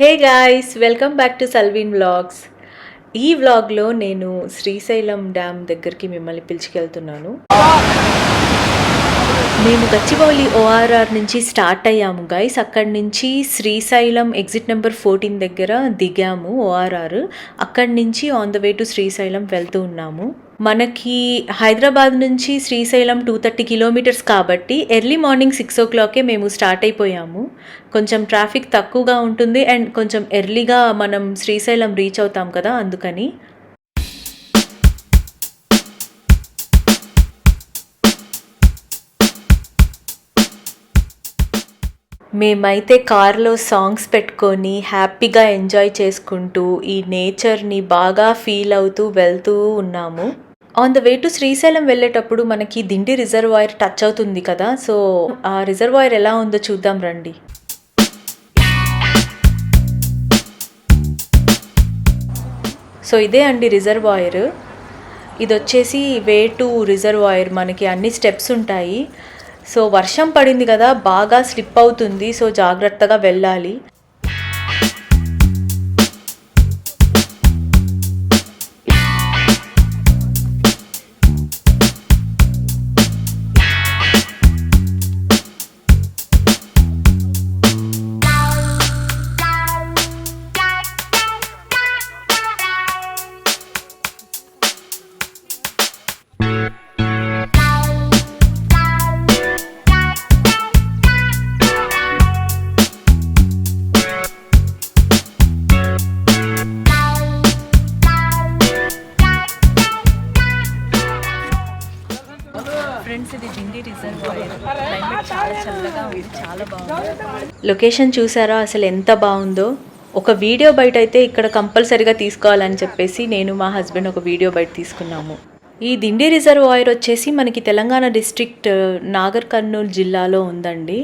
Hey guys welcome back to Salveen vlogs. ఈ వ్లాగ్లో నేను శ్రీశైలం డ్యామ్ దగ్గరికి మిమ్మల్ని పిలుచుకెళ్తున్నాను. మేము గచ్చిబౌలి ఓఆర్ఆర్ నుంచి స్టార్ట్ అయ్యాము గైస్ అక్కడి నుంచి శ్రీశైలం ఎగ్జిట్ నెంబర్ ఫోర్టీన్ దగ్గర దిగాము ఓఆర్ఆర్. అక్కడి నుంచి on the way to Srisailam వెళ్తూ ఉన్నాము. మనకి హైదరాబాద్ నుంచి శ్రీశైలం టూ థర్టీ కిలోమీటర్స్ కాబట్టి ఎర్లీ మార్నింగ్ సిక్స్ ఓ క్లాకే మేము స్టార్ట్ అయిపోయాము. కొంచెం ట్రాఫిక్ తక్కువగా ఉంటుంది అండ్ కొంచెం ఎర్లీగా మనం శ్రీశైలం రీచ్ అవుతాం కదా అందుకని. మేమైతే కారులో సాంగ్స్ పెట్టుకొని హ్యాపీగా ఎంజాయ్ చేసుకుంటూ ఈ నేచర్ని బాగా ఫీల్ అవుతూ వెళ్తూ ఉన్నాము. On the way to Srisailam వెళ్ళేటప్పుడు మనకి దిండి రిజర్వాయర్ టచ్ అవుతుంది కదా సో ఆ రిజర్వాయర్ ఎలా ఉందో చూద్దాం రండి. సో ఇదే అండి రిజర్వాయర్. ఇది వచ్చేసి వే టు రిజర్వాయర్ మనకి అన్ని స్టెప్స్ ఉంటాయి. సో వర్షం పడింది కదా బాగా స్లిప్ అవుతుంది. సో జాగ్రత్తగా వెళ్ళాలి. లొకేషన్ చూసారా? అసలు ఎంత బాగుందో. ఒక వీడియో బయట అయితే ఇక్కడ కంపల్సరీగా తీసుకోవాలని చెప్పేసి నేను మా హస్బెండ్ ఒక వీడియో బయట తీసుకున్నాము. ఈ దిండి రిజర్వాయర్ వచ్చేసి మనకి తెలంగాణ డిస్ట్రిక్ట్ నాగర్ కర్నూలు జిల్లాలో ఉందండి.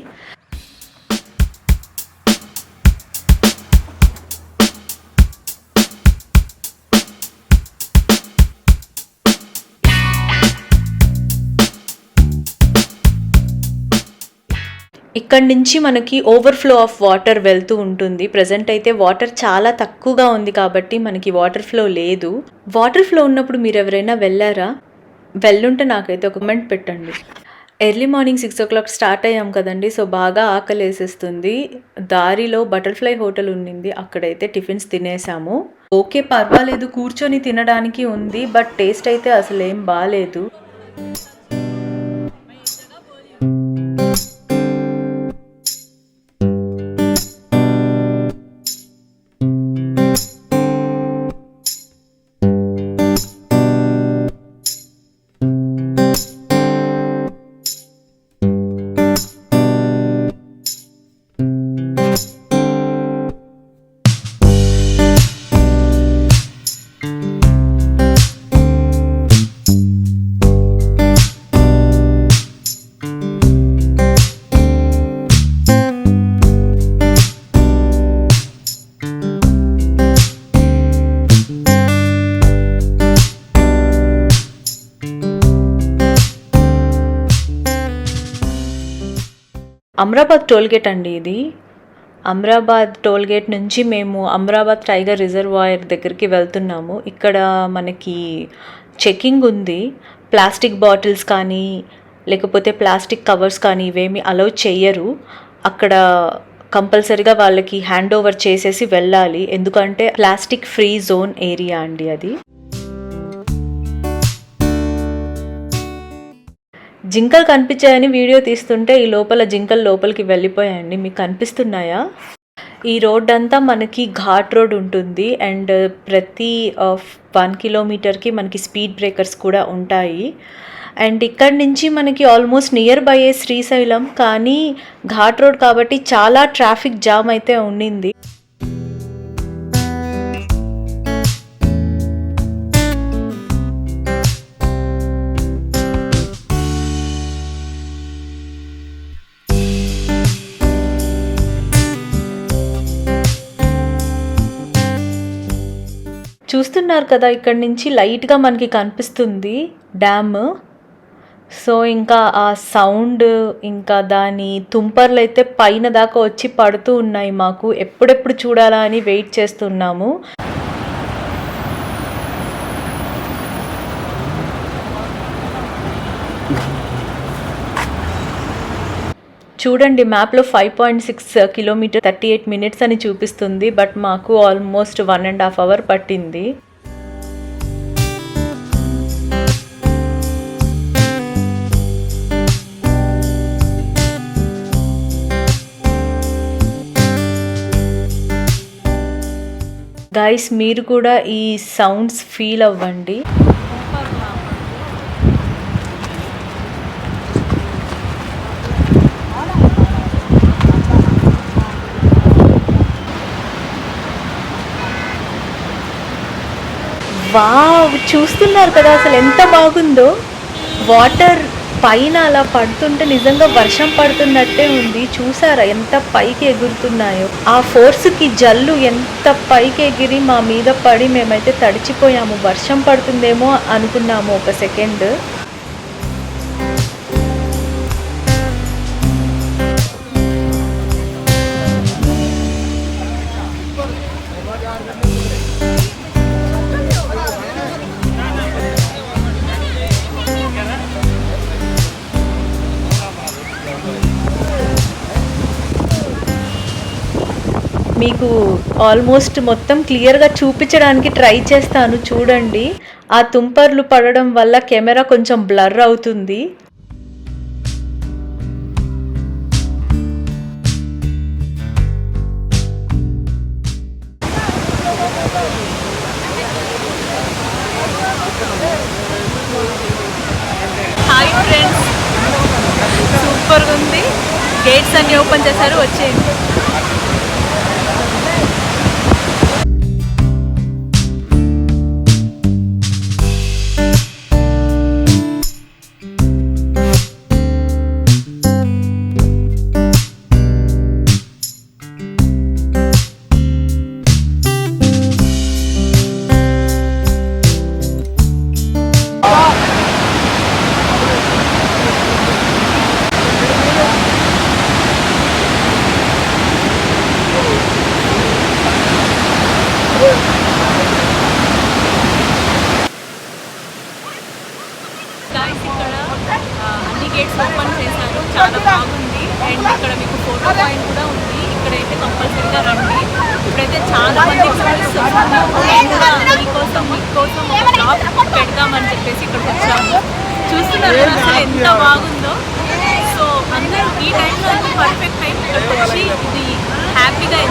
ఇక్కడ నుంచి మనకి ఓవర్ఫ్లో ఆఫ్ వాటర్ వెళ్తూ ఉంటుంది. ప్రజెంట్ అయితే వాటర్ చాలా తక్కువగా ఉంది కాబట్టి మనకి వాటర్ ఫ్లో లేదు. వాటర్ ఫ్లో ఉన్నప్పుడు మీరు ఎవరైనా వెళ్ళారా? వెళ్ళుంటే నాకైతే ఒక కమెంట్ పెట్టండి. Early morning six o'clock start అయ్యాం కదండి సో బాగా ఆకలి వేసేస్తుంది దారిలో బటర్ఫ్లై హోటల్ ఉండింది అక్కడైతే టిఫిన్స్ తినేసాము. ఓకే పర్వాలేదు కూర్చొని తినడానికి ఉంది బట్ టేస్ట్ అయితే అసలు ఏం బాగాలేదు అమ్రాబాద్ టోల్గేట్ అండి ఇది. అమ్రాబాద్ టోల్గేట్ నుంచి మేము అమ్రాబాద్ టైగర్ రిజర్వాయర్ దగ్గరికి వెళ్తున్నాము. ఇక్కడ మనకి చెకింగ్ ఉంది. ప్లాస్టిక్ బాటిల్స్ కానీ లేకపోతే ప్లాస్టిక్ కవర్స్ కానీ ఇవేమి అలౌ చెయ్యరు. అక్కడ కంపల్సరీగా వాళ్ళకి హ్యాండ్ ఓవర్ చేసేసి వెళ్ళాలి. ఎందుకంటే ప్లాస్టిక్ ఫ్రీ జోన్ ఏరియా అండి అది. జింకలు కనిపించాయని వీడియో తీస్తుంటే ఈ లోపల జింకలు లోపలికి వెళ్ళిపోయాయండి. మీకు కనిపిస్తున్నాయా? ఈ రోడ్ అంతా మనకి ఘాట్ రోడ్ ఉంటుంది. అండ్ ప్రతి వన్ కిలోమీటర్కి మనకి స్పీడ్ బ్రేకర్స్ కూడా ఉంటాయి. అండ్ ఇక్కడ నుంచి మనకి ఆల్మోస్ట్ నియర్ బై శ్రీశైలం. కానీ ఘాట్ రోడ్ కాబట్టి చాలా ట్రాఫిక్ జామ్ అయితే ఉండింది. చూస్తున్నారు కదా ఇక్కడ నుంచి లైట్గా మనకి కనిపిస్తుంది డ్యామ్. సో ఇంకా ఆ సౌండ్ ఇంకా దాని తుంపర్లు అయితే పైన దాకా వచ్చి పడుతూ ఉన్నాయి మాకు. ఎప్పుడెప్పుడు చూడాలా అని వెయిట్ చేస్తున్నాము. చూడండి మ్యాప్లో five point six kilometre thirty eight minutes అని చూపిస్తుంది బట్ మాకు almost one and half hour పట్టింది. గైస్ మీరు కూడా ఈ సౌండ్స్ ఫీల్ అవ్వండి. వావ్ చూస్తున్నారు కదా అసలు ఎంత బాగుందో. వాటర్ పైన అలా పడుతుంటే నిజంగా వర్షం పడుతున్నట్టే ఉంది. చూసారా ఎంత పైకి ఎగురుతున్నాయో. ఆ ఫోర్స్కి జల్లు ఎంత పైకి ఎగిరి మా మీద పడి మేమైతే తడిచిపోయాము. వర్షం పడుతుందేమో అనుకున్నాము ఒక సెకండ్. మీకు ఆల్మోస్ట్ మొత్తం క్లియర్గా చూపించడానికి ట్రై చేస్తాను చూడండి. ఆ తుంపర్లు పడడం వల్ల కెమెరా కొంచెం బ్లర్ అవుతుంది. హాయ్ ఫ్రెండ్స్ సూపర్గా ఉంది. గేట్స్ అన్ని ఓపెన్ చేశారు వచ్చేయండి.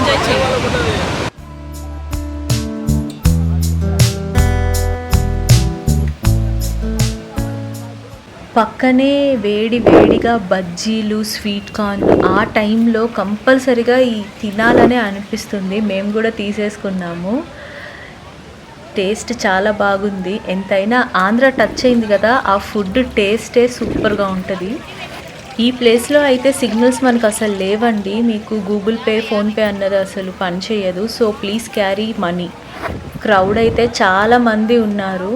ఎంజాయ్ చేయాలి పక్కనే వేడి వేడిగా బజ్జీలు స్వీట్ కార్న్ ఆ టైంలో కంపల్సరిగా ఈ తినాలనే అనిపిస్తుంది. మేము కూడా తీసేసుకున్నాము. టేస్ట్ చాలా బాగుంది. ఎంతైనా ఆంధ్ర టచ్ అయింది కదా ఆ ఫుడ్ టేస్టే సూపర్గా ఉంటుంది. ఈ ప్లేస్లో అయితే సిగ్నల్స్ మనకు అసలు లేవండి. మీకు గూగుల్ పే ఫోన్పే అన్నది అసలు పనిచేయదు so please carry money. Crowd అయితే చాలా మంది ఉన్నారు.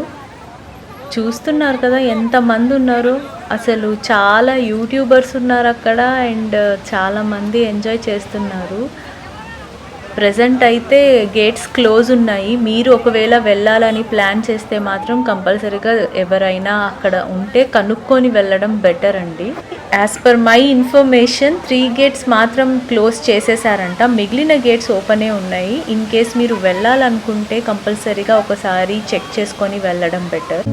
చూస్తున్నారు కదా ఎంతమంది ఉన్నారు. అసలు చాలా యూట్యూబర్స్ ఉన్నారు అక్కడ అండ్ చాలామంది ఎంజాయ్ చేస్తున్నారు. ప్రజెంట్ అయితే గేట్స్ క్లోజ్ ఉన్నాయి. మీరు ఒకవేళ వెళ్ళాలని ప్లాన్ చేస్తే మాత్రం కంపల్సరీగా ఎవరైనా అక్కడ ఉంటే కనుక్కొని వెళ్ళడం బెటర్ అండి. As per my information three gates మాత్రం క్లోజ్ చేసేసారంట. మిగిలిన గేట్స్ ఓపెనే ఉన్నాయి. ఇన్ కేస్ మీరు వెళ్ళాలనుకుంటే కంపల్సరీగా ఒకసారి చెక్ చేసుకొని వెళ్ళడం బెటర్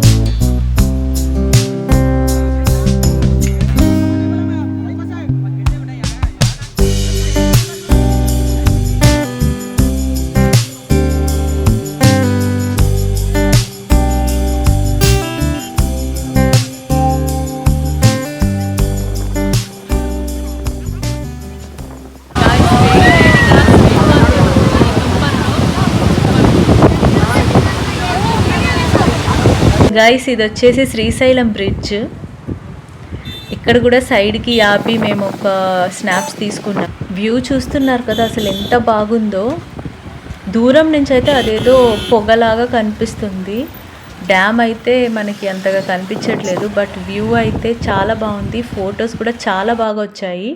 గైస్ ఇది వచ్చేసి శ్రీశైలం బ్రిడ్జ్ ఇక్కడ కూడా సైడ్కి ఆపి మేము ఒక స్నాప్స్ తీసుకున్నాం. వ్యూ చూస్తున్నారు కదా అసలు ఎంత బాగుందో. దూరం నుంచి అయితే అదేదో పొగలాగా కనిపిస్తుంది. డ్యామ్ అయితే మనకి అంతగా కనిపించట్లేదు బట్ వ్యూ అయితే చాలా బాగుంది. ఫొటోస్ కూడా చాలా బాగా వచ్చాయి.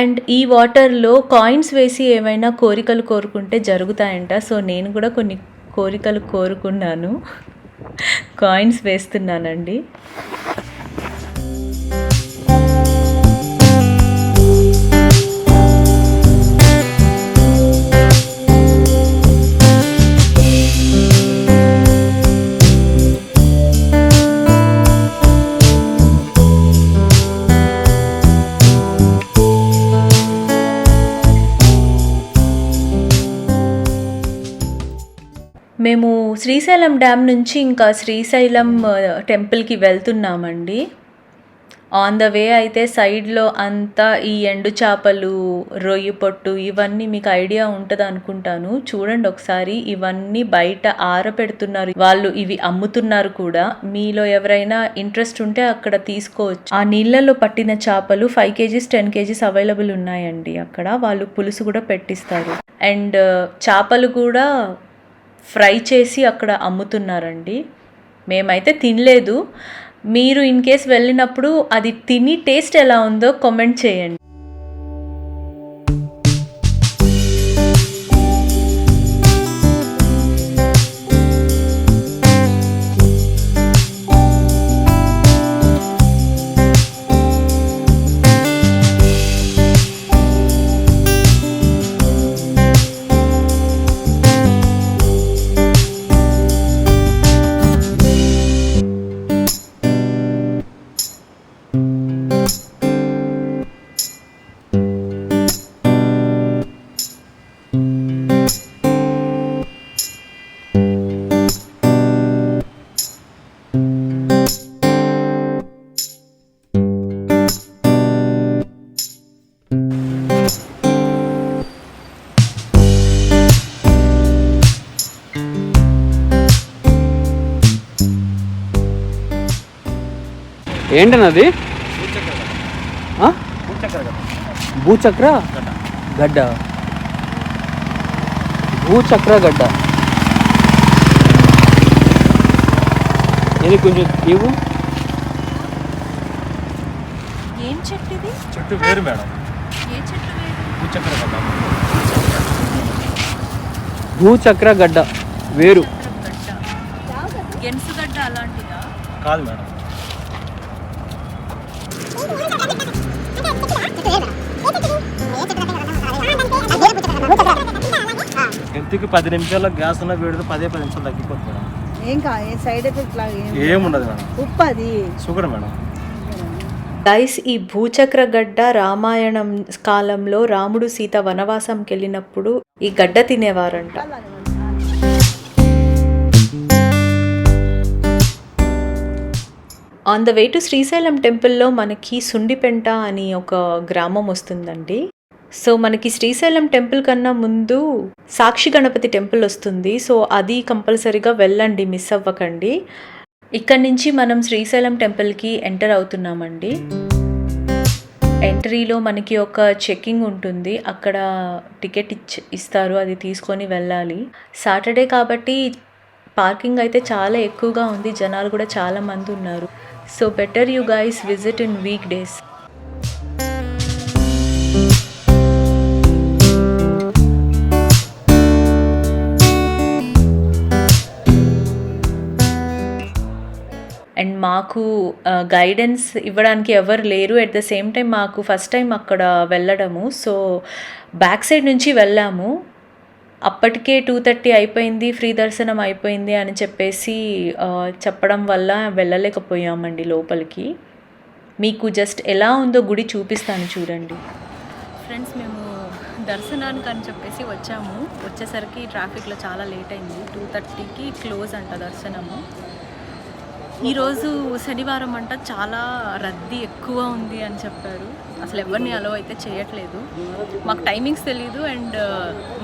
అండ్ ఈ వాటర్లో కాయిన్స్ వేసి ఏమైనా కోరికలు కోరుకుంటే జరుగుతాయంట. సో నేను కూడా కొన్ని కోరికలు కోరుకున్నాను. కాయిన్స్ వేస్తున్నానండి. శ్రీశైలం డ్యామ్ నుంచి ఇంకా శ్రీశైలం టెంపుల్కి వెళ్తున్నామండి. ఆన్ ద వే అయితే సైడ్లో అంతా ఈ ఎండు చేపలు రొయ్యి పొట్టు ఇవన్నీ మీకు ఐడియా ఉంటుంది అనుకుంటాను. చూడండి ఒకసారి ఇవన్నీ బయట ఆరపెడుతున్నారు. వాళ్ళు ఇవి అమ్ముతున్నారు కూడా. మీలో ఎవరైనా ఇంట్రెస్ట్ ఉంటే అక్కడ తీసుకోవచ్చు. ఆ నీళ్ళలో పట్టిన చేపలు five kgs ten kgs available ఉన్నాయండి అక్కడ. వాళ్ళు పులుసు కూడా పెట్టిస్తారు. అండ్ చేపలు కూడా ఫ్రై చేసి అక్కడ అమ్ముతున్నారండి. మేమైతే తినలేదు. మీరు ఇన్ కేస్ వెళ్ళినప్పుడు అది తిని టేస్ట్ ఎలా ఉందో కామెంట్ చేయండి. ఏంటన్నది? భూచక్ర గడ్డ. భూచక్ర గడ్డ. ఇది కొంచెం ఇవ్వు. ఏం చెట్టు ఇది? చెట్టు వేరు మేడం. ఏ చెట్టు వేరు? భూచక్ర కదా భూచక్ర గడ్డ. వేరు. గడ్డ. అలాంటిదా కాదు మేడం. గంతికి పది నిమిషాల్లో గ్యాస్ ఉన్న వేడితో పదే పది నిమిషాలు తగ్గిపోతుంది మేడం. ఏం కా ఏ సైడ్ ఎఫెక్ట్ లాగా ఏం మేడం. ఉప్పు అది. Sugar madam. గైస్ ఈ భూచక్ర గడ్డ రామాయణం కాలంలో రాముడు సీత వనవాసంకి వెళ్ళినప్పుడు ఈ గడ్డ తినేవారంట. On the way to Srisailam టెంపుల్లో మనకి సుండిపెంట అని ఒక గ్రామం వస్తుందండి. సో మనకి శ్రీశైలం టెంపుల్ కన్నా ముందు సాక్షి గణపతి టెంపుల్ వస్తుంది. సో అది కంపల్సరీగా వెళ్ళండి మిస్ అవ్వకండి. ఇక్కడ నుంచి మనం శ్రీశైలం టెంపుల్కి ఎంటర్ అవుతున్నామండి. ఎంట్రీలో మనకి ఒక చెకింగ్ ఉంటుంది. అక్కడ టికెట్ ఇచ్ ఇస్తారు అది తీసుకొని వెళ్ళాలి. సాటర్డే కాబట్టి పార్కింగ్ అయితే చాలా ఎక్కువగా ఉంది. జనాలు కూడా చాలా మంది ఉన్నారు. So better you guys visit in weekdays మాకు గైడెన్స్ ఇవ్వడానికి ఎవరు లేరు. ఎట్ ద సేమ్ టైం మాకు ఫస్ట్ టైం అక్కడ వెళ్ళడము. సో బ్యాక్ సైడ్ నుంచి వెళ్ళాము. అప్పటికే టూ థర్టీ అయిపోయింది ఫ్రీ దర్శనం అయిపోయింది అని చెప్పేసి చెప్పడం వల్ల వెళ్ళలేకపోయామండి లోపలికి. మీకు జస్ట్ ఎలా ఉందో గుడి చూపిస్తాను చూడండి. ఫ్రెండ్స్ మేము దర్శనానికి అని చెప్పేసి వచ్చాము. వచ్చేసరికి ట్రాఫిక్లో చాలా లేట్ అయింది. టూ థర్టీకి క్లోజ్ అంట దర్శనము. ఈరోజు శనివారం అంట చాలా రద్దీ ఎక్కువ ఉంది అని చెప్పారు. అసలు ఎవరిని అలో అయితే చేయట్లేదు. మాకు టైమింగ్స్ తెలియదు అండ్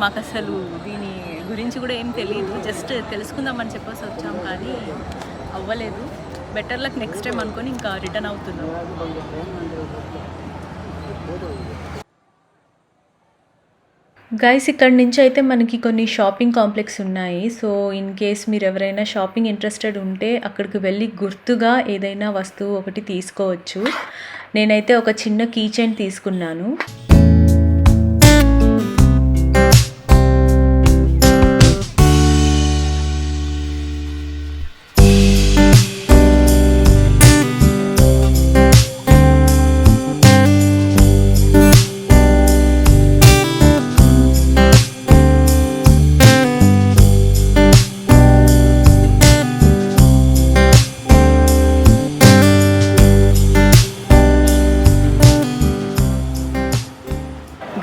మాకు అసలు దీని గురించి కూడా ఏం తెలియదు జస్ట్ తెలుసుకుందామని చెప్పేసి వచ్చాం కానీ అవ్వలేదు. బెటర్ లక్ నెక్స్ట్ టైం అనుకొని ఇంకా రిటర్న్ అవుతున్నాం. గైస్ ఇక్కడ నుంచి అయితే మనకి కొన్ని షాపింగ్ కాంప్లెక్స్ ఉన్నాయి. సో ఇన్ కేస్ మీరు ఎవరైనా షాపింగ్ ఇంట్రెస్టెడ్ ఉంటే అక్కడికి వెళ్ళి గుర్తుగా ఏదైనా వస్తువు ఒకటి తీసుకోవచ్చు. నేనైతే ఒక చిన్న కీచైన్ తీసుకున్నాను.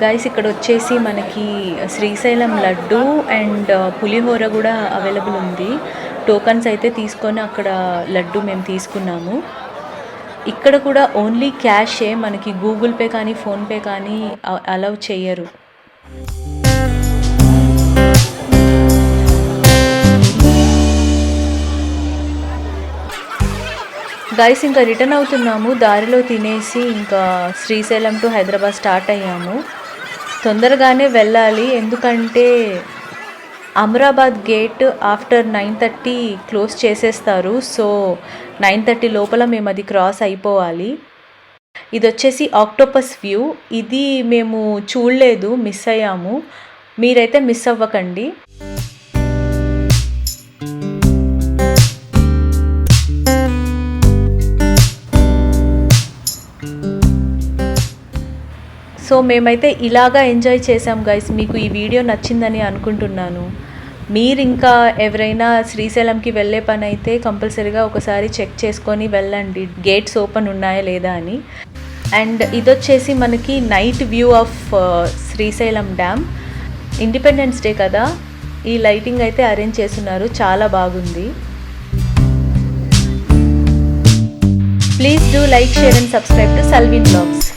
గైస్ ఇక్కడ వచ్చేసి మనకి శ్రీశైలం లడ్డు అండ్ పులిహోర కూడా అవైలబుల్ ఉంది. టోకన్స్ అయితే తీసుకొని అక్కడ లడ్డు మేము తీసుకున్నాము. ఇక్కడ కూడా ఓన్లీ క్యాషే మనకి గూగుల్ పే కానీ ఫోన్పే కానీ అలౌ చేయరు. గైస్ ఇంకా రిటర్న్ అవుతున్నాము. దారిలో తినేసి ఇంకా శ్రీశైలం టు హైదరాబాద్ స్టార్ట్ అయ్యాము. తొందరగానే వెళ్ళాలి. ఎందుకంటే Amrabad gate after nine thirty close చేసేస్తారు. సో నైన్ థర్టీ లోపల మేము అది క్రాస్ అయిపోవాలి. ఇది వచ్చేసి ఆక్టోపస్ వ్యూ. ఇది మేము చూడలేదు మిస్ అయ్యాము. మీరైతే మిస్ అవ్వకండి. సో మేమైతే ఇలాగా ఎంజాయ్ చేసాం గైస్ మీకు ఈ వీడియో నచ్చిందని అనుకుంటున్నాను. మీరు ఇంకా ఎవరైనా శ్రీశైలంకి వెళ్ళే పని అయితే కంపల్సరీగా ఒకసారి చెక్ చేసుకొని వెళ్ళండి. గేట్స్ ఓపెన్ ఉన్నాయా లేదా అని. అండ్ ఇదొచ్చేసి మనకి night view of Srisailam dam. Independence day కదా. ఈ లైటింగ్ అయితే అరేంజ్ చేస్తున్నారు. చాలా బాగుంది. Please do like share and subscribe to Salveen vlogs.